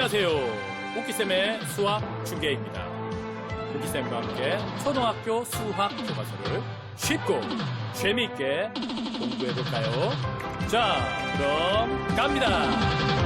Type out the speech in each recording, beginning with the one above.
안녕하세요. 오키쌤의 수학 중계입니다. 오키쌤과 함께 초등학교 수학 교과서를 쉽고 재미있게 공부해볼까요? 자, 그럼 갑니다.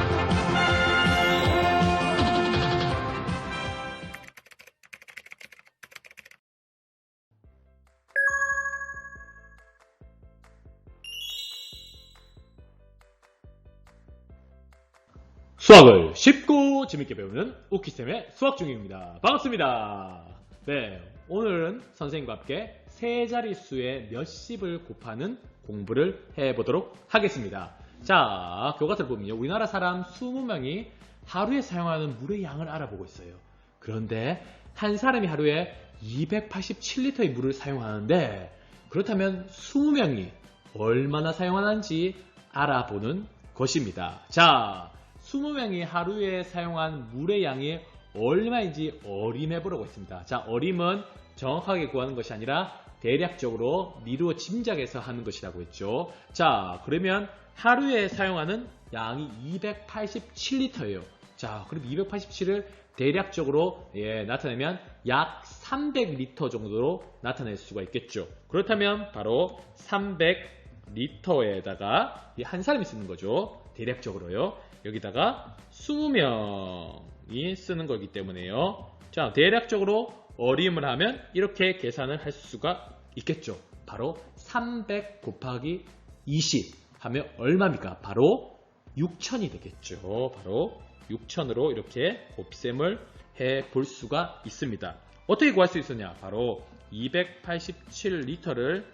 수학을 쉽고 재밌게 배우는 오키쌤의 수학 중입니다. 반갑습니다. 네, 오늘은 선생님과 함께 세 자릿수의 몇십을 곱하는 공부를 해보도록 하겠습니다. 자, 교과서를 보면요. 우리나라 사람 20명이 하루에 사용하는 물의 양을 알아보고 있어요. 그런데 한 사람이 하루에 287리터의 물을 사용하는데 그렇다면 20명이 얼마나 사용하는지 알아보는 것입니다. 자, 20명이 하루에 사용한 물의 양이 얼마인지 어림해 보라고 했습니다. 자, 어림은 정확하게 구하는 것이 아니라 대략적으로 미루어 짐작해서 하는 것이라고 했죠. 자, 그러면 하루에 사용하는 양이 287리터예요. 자, 그럼 287을 대략적으로 예, 나타내면 약 300리터 정도로 나타낼 수가 있겠죠. 그렇다면 바로 300리터에다가 한 사람이 쓰는 거죠. 대략적으로요. 여기다가 20명이 쓰는 거기 때문에요. 자, 대략적으로 어림을 하면 이렇게 계산을 할 수가 있겠죠. 바로 300 곱하기 20 하면 얼마입니까? 바로 6천이 되겠죠. 바로 6천으로 이렇게 곱셈을 해 볼 수가 있습니다. 어떻게 구할 수 있었냐? 바로 287리터를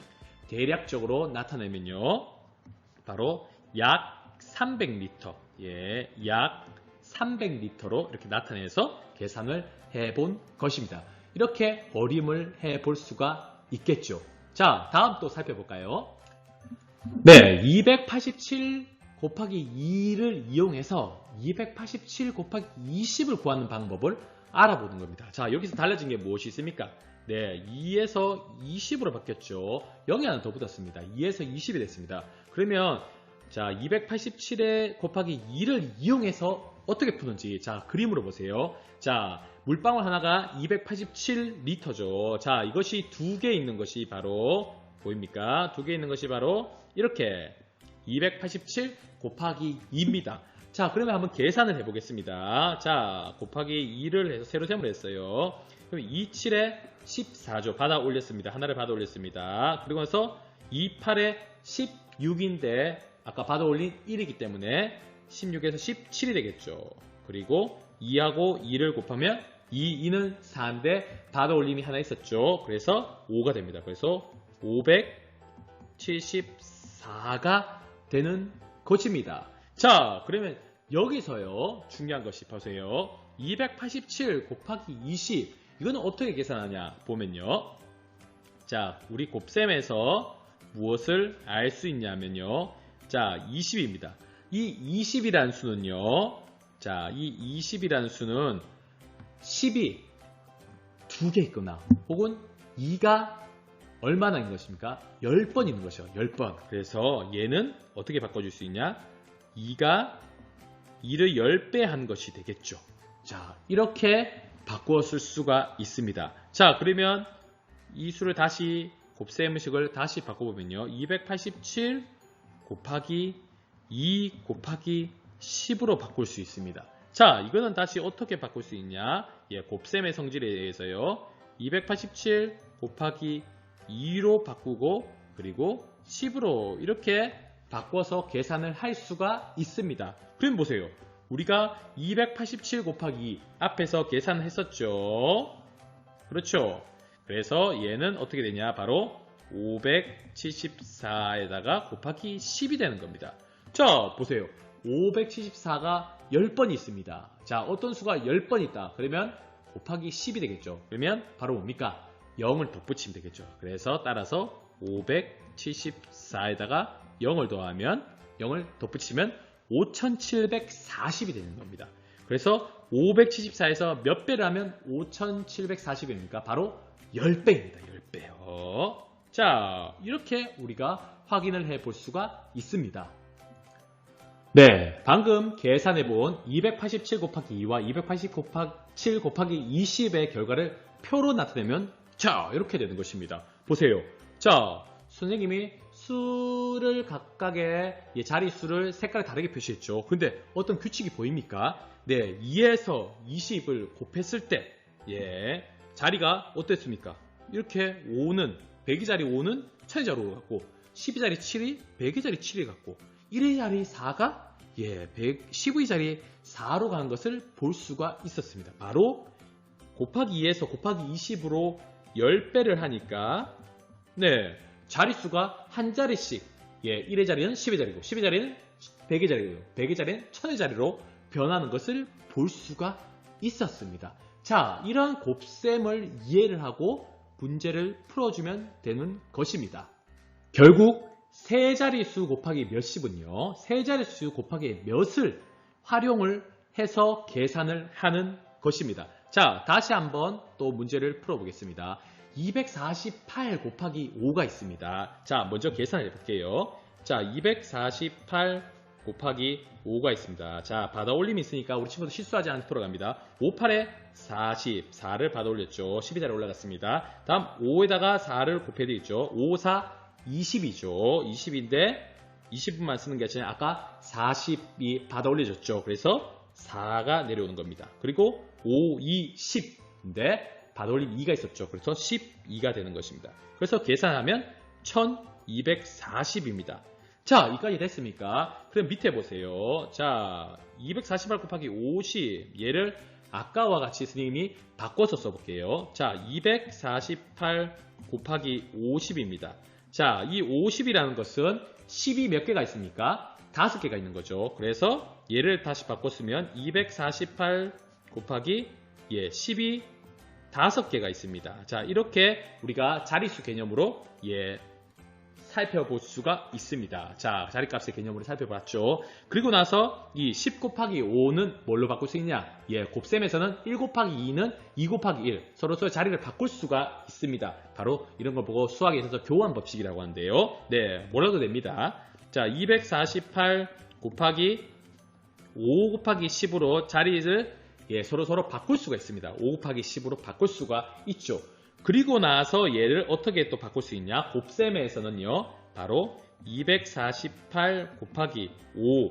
대략적으로 나타내면요. 바로 약 300리터, 예, 약 300리터로 이렇게 나타내서 계산을 해본 것입니다. 이렇게 어림을 해볼 수가 있겠죠. 자, 다음 또 살펴볼까요? 네, 287 곱하기 2를 이용해서 287 곱하기 20을 구하는 방법을 알아보는 겁니다. 자, 여기서 달라진 게 무엇이 있습니까? 네, 2에서 20으로 바뀌었죠. 0이 하나 더 붙었습니다. 2에서 20이 됐습니다. 그러면 자, 287에 곱하기 2를 이용해서 어떻게 푸는지 자, 그림으로 보세요. 자, 물방울 하나가 287리터죠. 자, 이것이 두 개 있는 것이 바로 보입니까? 두 개 있는 것이 바로 이렇게 287 곱하기 2입니다. 자, 그러면 한번 계산을 해보겠습니다. 자, 곱하기 2를 해서 세로 셈을 했어요. 그럼 27에 14죠. 받아 올렸습니다. 하나를 받아 올렸습니다. 그리고 나서 28에 16인데 아까 받아 올린 1이기 때문에 16에서 17이 되겠죠. 그리고 2하고 2를 곱하면 2, 2는 4인데 받아 올림이 하나 있었죠. 그래서 5가 됩니다. 그래서 574가 되는 것입니다. 자, 그러면 여기서요. 중요한 것이 보세요. 287 곱하기 20. 이거는 어떻게 계산하냐 보면요. 자, 우리 곱셈에서 무엇을 알 수 있냐면요. 자, 20입니다. 이 20이라는 수는요. 자, 이 20이라는 수는 10이 두 개 있거나 혹은 2가 얼마나 있는 것입니까? 10번 있는 것이요. 10번. 그래서 얘는 어떻게 바꿔줄 수 있냐? 2가 2를 10배 한 것이 되겠죠. 자, 이렇게 바꾸어 쓸 수가 있습니다. 자, 그러면 이 수를 다시 곱셈식을 다시 바꿔보면요. 287 곱하기 2 곱하기 10으로 바꿀 수 있습니다. 자, 이거는 다시 어떻게 바꿀 수 있냐? 예, 곱셈의 성질에 의해서요. 287 곱하기 2로 바꾸고 그리고 10으로 이렇게 바꿔서 계산을 할 수가 있습니다. 그럼 보세요. 우리가 287 곱하기 2 앞에서 계산했었죠. 그렇죠. 그래서 얘는 어떻게 되냐? 바로 574에다가 곱하기 10이 되는 겁니다. 자, 보세요. 574가 10번 있습니다. 자, 어떤 수가 10번 있다. 그러면 곱하기 10이 되겠죠. 그러면 바로 뭡니까? 0을 덧붙이면 되겠죠. 그래서 따라서 574에다가 0을 더하면 0을 덧붙이면 5740이 되는 겁니다. 그래서 574에서 몇 배를 하면 5740입니까? 바로 10배입니다. 10배요. 자, 이렇게 우리가 확인을 해 볼 수가 있습니다. 네, 방금 계산해 본 287 곱하기 2와 280 곱하기 7 곱하기 20의 결과를 표로 나타내면 자, 이렇게 되는 것입니다. 보세요. 자, 선생님이 수를 각각의 예, 자릿수를 색깔 다르게 표시했죠. 근데 어떤 규칙이 보입니까? 네, 2에서 20을 곱했을 때, 예, 자리가 어땠습니까? 이렇게 5는, 100의 자리 5는 1000의 자리 5 같고, 12 자리 7이 100의 자리 7이 같고, 1의 자리 4가 예, 100, 10의 자리 4로 가는 것을 볼 수가 있었습니다. 바로 곱하기 2에서 곱하기 20으로 10배를 하니까, 네, 자릿수가 한 자리씩, 예, 1의 자리는 10의 자리고, 10의 자리는 100의 자리고, 100의 자리는 1000의 자리로 변하는 것을 볼 수가 있었습니다. 자, 이런 곱셈을 이해를 하고 문제를 풀어주면 되는 것입니다. 결국 세 자릿수 곱하기 몇십은요, 세 자릿수 곱하기 몇을 활용을 해서 계산을 하는 것입니다. 자, 다시 한번 또 문제를 풀어보겠습니다. 248 곱하기 5가 있습니다. 자, 먼저 계산해 볼게요. 자, 248 곱하기 5가 있습니다. 자, 받아 올림이 있으니까 우리 친구도 실수하지 않도록 합니다. 5, 8에 40, 4를 받아 올렸죠. 12자리 올라갔습니다. 다음 5에다가 4를 곱해야 되겠죠. 5, 4, 20이죠. 20인데 20분만 쓰는 게 아니라 아까 40이 받아 올려졌죠. 그래서 4가 내려오는 겁니다. 그리고 5, 2, 10인데 받아 올림 2가 있었죠. 그래서 12가 되는 것입니다. 그래서 계산하면 1240입니다. 자, 이까지 됐습니까? 그럼 밑에 보세요. 자, 248 곱하기 50 얘를 아까와 같이 선생님이 바꿔서 써볼게요. 자, 248 곱하기 50입니다. 자, 이 50이라는 것은 10이 몇 개가 있습니까? 5개가 있는 거죠. 그래서 얘를 다시 바꿔 쓰면 248 곱하기 예, 10이 5개가 있습니다. 자, 이렇게 우리가 자릿수 개념으로 예, 살펴볼 수가 있습니다. 자, 자리값의 개념으로 살펴봤죠. 그리고 나서 이 10 곱하기 5는 뭘로 바꿀 수 있냐? 예, 곱셈에서는 1 곱하기 2는 2 곱하기 1. 서로 서로 자리를 바꿀 수가 있습니다. 바로 이런 걸 보고 수학에 있어서 교환 법칙이라고 하는데요. 네, 뭐라도 됩니다. 자, 248 곱하기 5 곱하기 10으로 자리를 예, 서로 서로 바꿀 수가 있습니다. 5 곱하기 10으로 바꿀 수가 있죠. 그리고 나서 얘를 어떻게 또 바꿀 수 있냐? 곱셈에서는요. 바로 248 곱하기 5.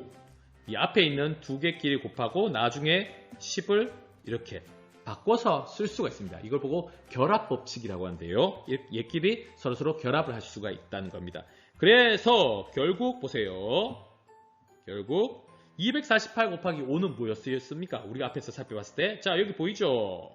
이 앞에 있는 두 개끼리 곱하고 나중에 10을 이렇게 바꿔서 쓸 수가 있습니다. 이걸 보고 결합 법칙이라고 하는데요. 얘끼리 서로서로 결합을 할 수가 있다는 겁니다. 그래서 결국 보세요. 결국 248 곱하기 5는 뭐였습니까? 우리가 앞에서 살펴봤을 때. 자, 여기 보이죠?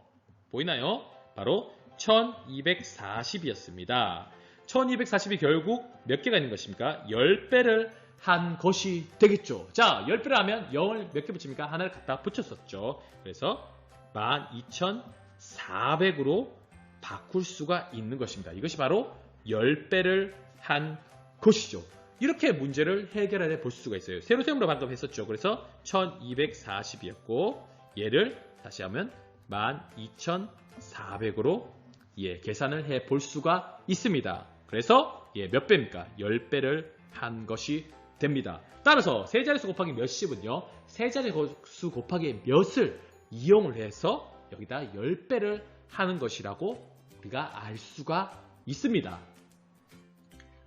보이나요? 바로 1240이었습니다. 1240이 결국 몇 개가 있는 것입니까? 10배를 한 것이 되겠죠. 자, 10배를 하면 0을 몇 개 붙입니까? 하나를 갖다 붙였었죠. 그래서 12,400으로 바꿀 수가 있는 것입니다. 이것이 바로 10배를 한 것이죠. 이렇게 문제를 해결해 볼 수가 있어요. 세로셈으로 방금 했었죠. 그래서 1240이었고 얘를 다시 하면 12,400으로 예, 계산을 해 볼 수가 있습니다. 그래서 예, 몇 배입니까? 10배를 한 것이 됩니다. 따라서 세 자릿수 곱하기 몇십은요. 세 자릿수 곱하기 몇을 이용을 해서 여기다 10배를 하는 것이라고 우리가 알 수가 있습니다.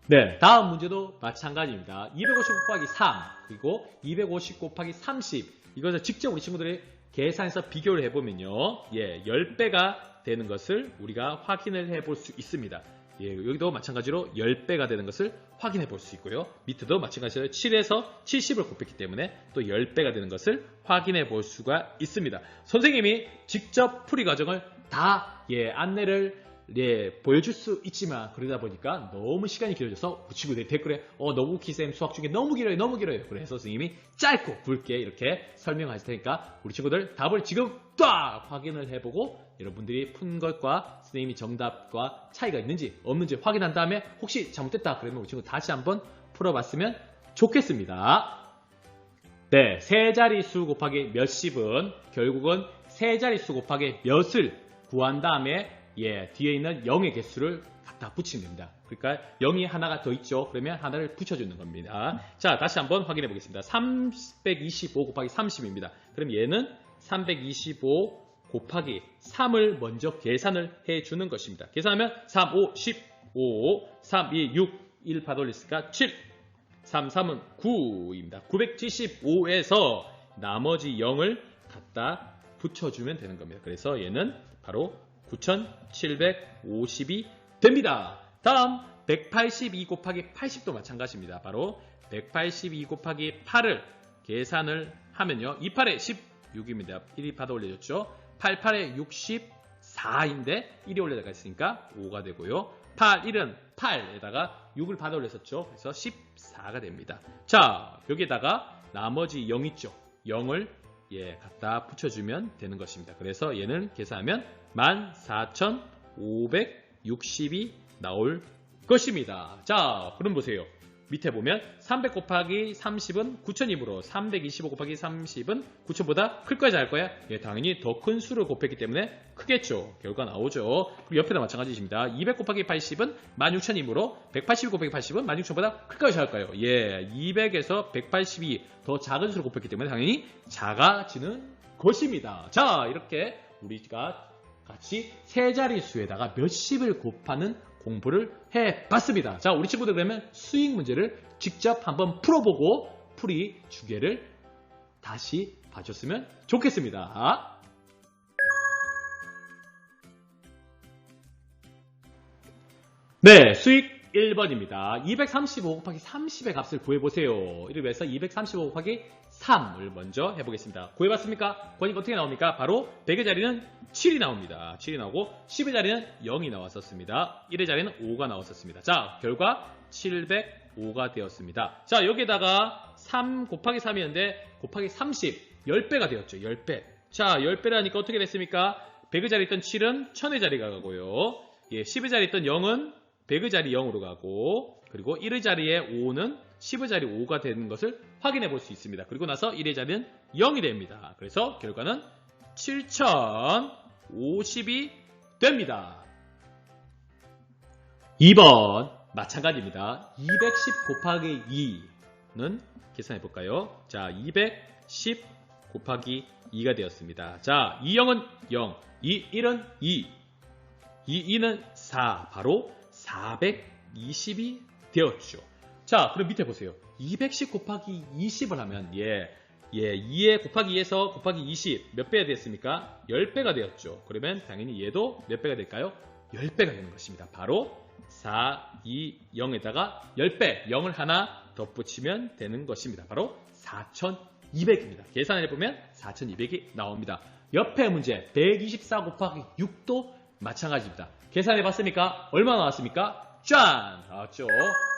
네, 다음 문제도 마찬가지입니다. 250 곱하기 3 그리고 250 곱하기 30 이것을 직접 우리 친구들이 계산해서 비교를 해보면요. 예, 10배가 되는 것을 우리가 확인을 해볼 수 있습니다. 예, 여기도 마찬가지로 10배가 되는 것을 확인해 볼 수 있고요. 밑에도 마찬가지로 7에서 70을 곱했기 때문에 또 10배가 되는 것을 확인해 볼 수가 있습니다. 선생님이 직접 풀이 과정을 다 예, 안내를 예, 보여줄 수 있지만 그러다 보니까 너무 시간이 길어져서 친구들이 댓글에 어 너무 기쌤 수학 중에 너무 길어요 너무 길어요. 그래서 선생님이 짧고 굵게 이렇게 설명할 테니까 우리 친구들 답을 지금 딱 확인을 해보고 여러분들이 푼 것과 선생님이 정답과 차이가 있는지 없는지 확인한 다음에 혹시 잘못됐다 그러면 우리 친구 다시 한번 풀어봤으면 좋겠습니다. 네, 세 자리수 곱하기 몇십은 결국은 세 자리수 곱하기 몇을 구한 다음에 예, 뒤에 있는 0의 개수를 갖다 붙이면 됩니다. 그러니까 0이 하나가 더 있죠. 그러면 하나를 붙여주는 겁니다. 자, 다시 한번 확인해 보겠습니다. 325 곱하기 30입니다. 그럼 얘는 325 곱하기 3을 먼저 계산을 해주는 것입니다. 계산하면 3, 5, 15, 3, 2, 6, 1 받아올렸으니까 7, 3, 3은 9입니다. 975에서 나머지 0을 갖다 붙여주면 되는 겁니다. 그래서 얘는 바로 9750이 됩니다. 다음 182 곱하기 80도 마찬가지입니다. 바로 182 곱하기 8을 계산을 하면요. 28에 16입니다. 1이 받아 올려졌죠. 88에 64인데 1이 올려가 있으니까 5가 되고요. 8, 1은 8에다가 6을 받아 올렸었죠. 그래서 14가 됩니다. 자, 여기에다가 나머지 0 있죠. 0을 예, 갖다 붙여주면 되는 것입니다. 그래서 얘는 계산하면 14,560이 나올 것입니다. 자, 그럼 보세요. 밑에 보면 300 곱하기 30은 9,000이므로 325 곱하기 30은 9,000보다 클 거야 작을 거야? 예, 당연히 더 큰 수를 곱했기 때문에 크겠죠. 결과 나오죠. 그리고 옆에도 마찬가지입니다. 200 곱하기 80은 16,000이므로 182 곱하기 80은 16,000보다 클까요 작을까요? 예, 200에서 182더 작은 수를 곱했기 때문에 당연히 작아지는 것입니다. 자, 이렇게 우리가 같이 세 자릿수에다가 몇십을 곱하는 공부를 해봤습니다. 자, 우리 친구들 그러면 수익 문제를 직접 한번 풀어보고 풀이 주계를 다시 봐줬으면 좋겠습니다. 네, 수익 1번입니다. 235 곱하기 30의 값을 구해보세요. 이를 위해서 235 곱하기 3을 먼저 해보겠습니다. 구해봤습니까? 구하니까 어떻게 나옵니까? 바로 100의 자리는 7이 나옵니다. 7이 나오고 10의 자리는 0이 나왔었습니다. 1의 자리는 5가 나왔었습니다. 자, 결과 705가 되었습니다. 자, 여기에다가 3 곱하기 3이었는데 곱하기 30, 10배가 되었죠. 10배. 자, 10배라니까 어떻게 됐습니까? 100의 자리 있던 7은 1000의 자리가 가고요. 예, 10의 자리 있던 0은 100의 자리 0으로 가고 그리고 1의 자리에 5는 10의 자리 5가 되는 것을 확인해 볼 수 있습니다. 그리고 나서 1의 자리는 0이 됩니다. 그래서 결과는 7050이 됩니다. 2번 마찬가지입니다. 210 곱하기 2는 계산해 볼까요? 자, 210 곱하기 2가 되었습니다. 자, 2 0은 0, 2 1은 2, 2 2는 4, 바로 420이 되었죠. 자, 그럼 밑에 보세요. 210 곱하기 20을 하면 예, 예, 2에 곱하기 2에서 곱하기 20 몇 배가 됐습니까? 10배가 되었죠. 그러면 당연히 얘도 몇 배가 될까요? 10배가 되는 것입니다. 바로 4, 2, 0에다가 10배, 0을 하나 덧붙이면 되는 것입니다. 바로 4200입니다. 계산해 보면 4200이 나옵니다. 옆에 문제 124 곱하기 6도 마찬가지입니다. 계산해 봤습니까? 얼마 나왔습니까? 짠! 나왔죠.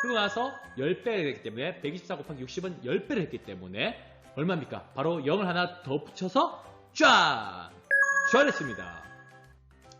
그리고 나서 10배를 했기 때문에 124 곱하기 60은 10배를 했기 때문에 얼마입니까? 바로 0을 하나 더 붙여서 짠! 잘했습니다.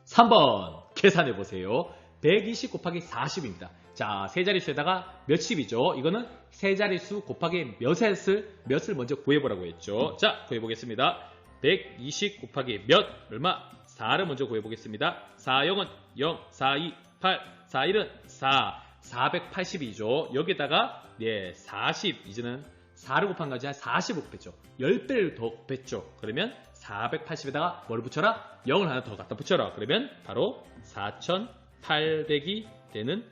3번 계산해 보세요. 120 곱하기 40입니다. 자, 세 자릿수에다가 몇십이죠? 이거는 세 자릿수 곱하기 몇을 몇을 먼저 구해보라고 했죠. 자, 구해보겠습니다. 120 곱하기 몇 얼마? 4를 먼저 구해보겠습니다. 4, 0은 0, 4, 2, 8, 4, 1은 4, 480이죠. 여기다가 예, 40 이제는 4를 곱한 거지 40을 곱했죠. 10배를 더 곱했죠. 그러면 480에다가 뭘 붙여라? 0을 하나 더 갖다 붙여라. 그러면 바로 4800이 되는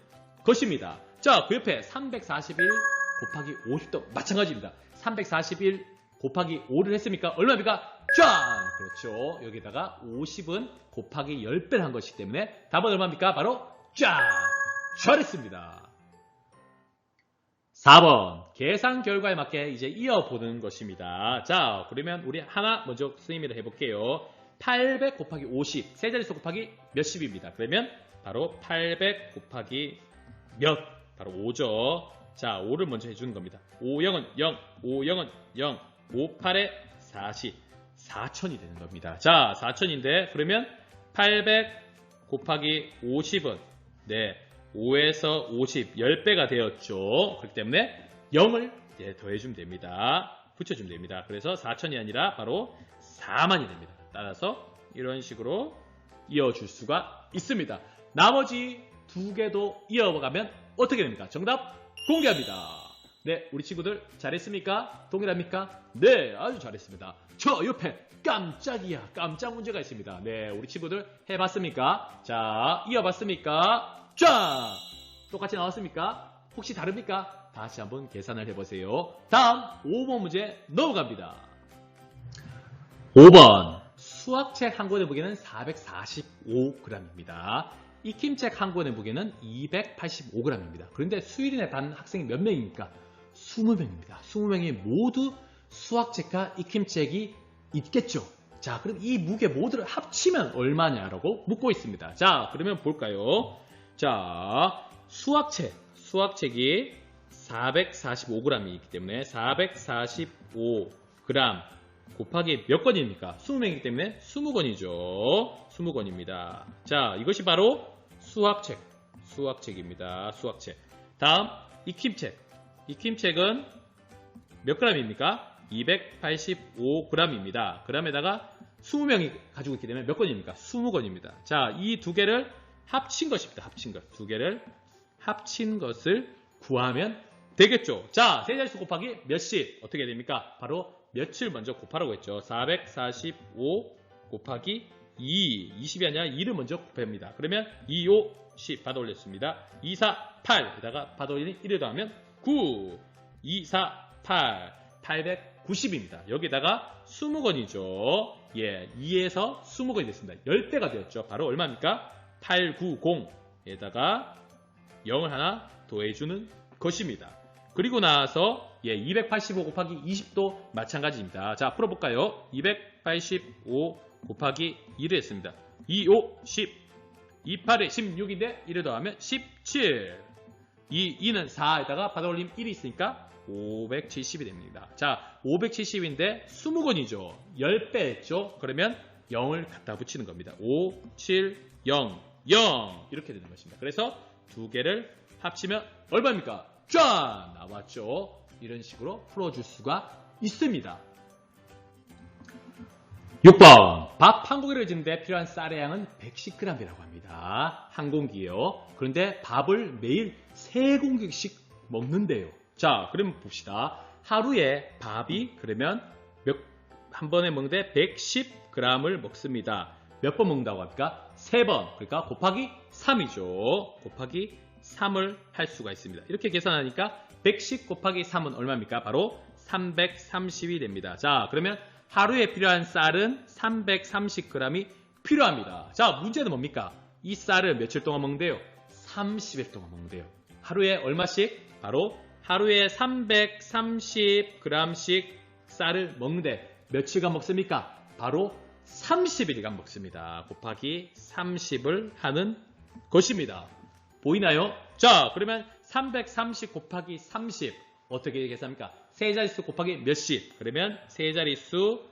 것입니다. 자, 그 옆에 341 곱하기 50도 마찬가지입니다. 341 곱하기 5를 했으니까 얼마입니까? 짠! 그렇죠. 여기다가 50은 곱하기 10배를 한 것이기 때문에 답은 얼마입니까? 바로 짠! 잘했습니다. 4번 계산 결과에 맞게 이제 이어보는 것입니다. 자, 그러면 우리 하나 먼저 선생님이라 해볼게요. 800 곱하기 50, 세 자릿수 곱하기 몇십입니다. 그러면 바로 800 곱하기 몇? 바로 5죠. 자, 5를 먼저 해주는 겁니다. 5, 0은 0, 5, 0은 0, 5, 8에 40, 4천이 되는 겁니다. 자, 4천인데 그러면 800 곱하기 50은 네, 5에서 50, 10배가 되었죠. 그렇기 때문에 0을 예, 더해주면 됩니다. 붙여주면 됩니다. 그래서 4천이 아니라 바로 4만이 됩니다. 따라서 이런 식으로 이어줄 수가 있습니다. 나머지 두 개도 이어가면 어떻게 됩니까? 정답 공개합니다. 네, 우리 친구들 잘했습니까? 동일합니까? 네, 아주 잘했습니다. 저 옆에 깜짝이야, 깜짝 문제가 있습니다. 네, 우리 친구들 해봤습니까? 자, 이어봤습니까? 쫙! 똑같이 나왔습니까? 혹시 다릅니까? 다시 한번 계산을 해보세요. 다음 5번 문제 넘어갑니다. 5번 수학책 한 권의 무게는 445g입니다. 익힘책 한 권의 무게는 285g입니다. 그런데 수일인에 단 학생이 몇 명입니까? 20명입니다. 20명이 모두 수학책과 익힘책이 있겠죠. 자, 그럼 이 무게 모두를 합치면 얼마냐라고 묻고 있습니다. 자, 그러면 볼까요? 자, 수학책, 수학책이 445g이기 때문에 445g 곱하기 몇 권입니까? 20명이기 때문에 20권이죠. 20권입니다. 자, 이것이 바로 수학책, 수학책입니다. 수학책. 다음, 익힘책. 익힘책은 몇 g입니까? 285g입니다. 그럼에다가 20명이 가지고 있기 때문에 몇 권입니까? 20권입니다. 자, 이 두 개를 합친 것입니다. 합친 것. 두 개를 합친 것을 구하면 되겠죠. 자, 세 자릿수 곱하기 몇씩 어떻게 됩니까? 바로 몇을 먼저 곱하라고 했죠. 445 곱하기 2. 20이 아니라 2를 먼저 곱합니다. 그러면 2, 5, 10 받아 올렸습니다. 2, 4, 8. 에다가 받아 올리니 1을 더하면 9. 2, 4, 8. 890입니다. 여기다가 20권이죠. 예, 2에서 20권이 됐습니다. 10배가 되었죠. 바로 얼마입니까? 890에다가 0을 하나 더해주는 것입니다. 그리고 나서 예, 285 곱하기 20도 마찬가지입니다. 자, 풀어볼까요? 285 곱하기 1을 했습니다. 2, 5, 10. 2, 8에 16인데 1을 더하면 17. 이 2는 4에다가 받아올림 1이 있으니까 570이 됩니다. 자, 570인데 20권이죠. 10배 했죠? 그러면 0을 갖다 붙이는 겁니다. 5, 7, 0, 0 이렇게 되는 것입니다. 그래서 두 개를 합치면 얼마입니까? 짠! 나왔죠. 이런 식으로 풀어줄 수가 있습니다. 6번 밥한 공기를 짓는데 필요한 쌀의 양은 110g이라고 합니다. 한 공기요. 그런데 밥을 매일 3공기씩 먹는데요. 자, 그럼 봅시다. 하루에 밥이 그러면 몇, 한 번에 먹는데 110g을 먹습니다. 몇 번 먹는다고 합니까? 3번. 그러니까 곱하기 3이죠. 곱하기 3을 할 수가 있습니다. 이렇게 계산하니까 110 곱하기 3은 얼마입니까? 바로 330이 됩니다. 자, 그러면 하루에 필요한 쌀은 330g이 필요합니다. 자, 문제는 뭡니까? 이 쌀을 며칠 동안 먹는데요? 30일 동안 먹는데요. 하루에 얼마씩? 바로 하루에 330g씩 쌀을 먹는데 며칠간 먹습니까? 바로 30일간 먹습니다. 곱하기 30을 하는 것입니다. 보이나요? 자, 그러면 330 곱하기 30 어떻게 계산합니까? 세 자릿수 곱하기 몇씩? 그러면 세 자릿수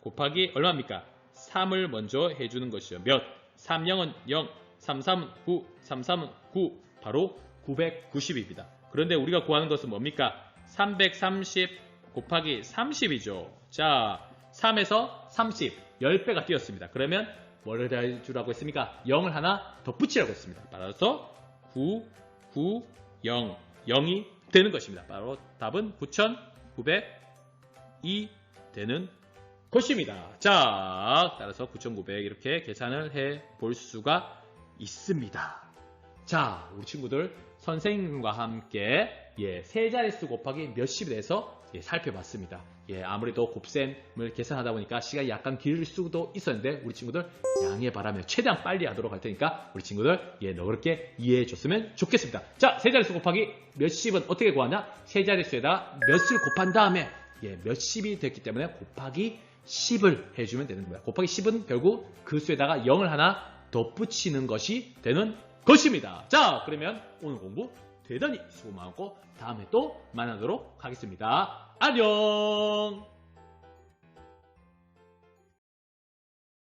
곱하기 얼마입니까? 3을 먼저 해주는 것이죠. 몇? 3, 0은 0, 3, 3은 9, 3, 3은 9, 바로 990입니다. 그런데 우리가 구하는 것은 뭡니까? 330 곱하기 30이죠. 자, 3에서 30, 10배가 뛰었습니다. 그러면 뭐를 해주라고 했습니까? 0을 하나 더 붙이라고 했습니다. 따라서 9, 9, 0, 0이 되는 것입니다. 바로 답은 9,902 되는 것입니다. 자, 따라서 9,900 이렇게 계산을 해 볼 수가 있습니다. 자, 우리 친구들 선생님과 함께 예, 세 자릿수 곱하기 몇십에 대해서 예, 살펴봤습니다. 예, 아무래도 곱셈을 계산하다 보니까 시간이 약간 길을 수도 있었는데 우리 친구들 양해 바라며 최대한 빨리 하도록 할 테니까 우리 친구들 예, 너그럽게 이해해 줬으면 좋겠습니다. 자, 세 자릿수 곱하기 몇십은 어떻게 구하냐? 세 자릿수에다 몇을 곱한 다음에 예, 몇십이 됐기 때문에 곱하기 10을 해주면 되는 거야. 곱하기 10은 결국 그 수에다가 0을 하나 덧붙이는 것이 되는 것입니다. 자, 그러면 오늘 공부 대단히 수고 많았고 다음에 또 만나도록 하겠습니다. 안녕!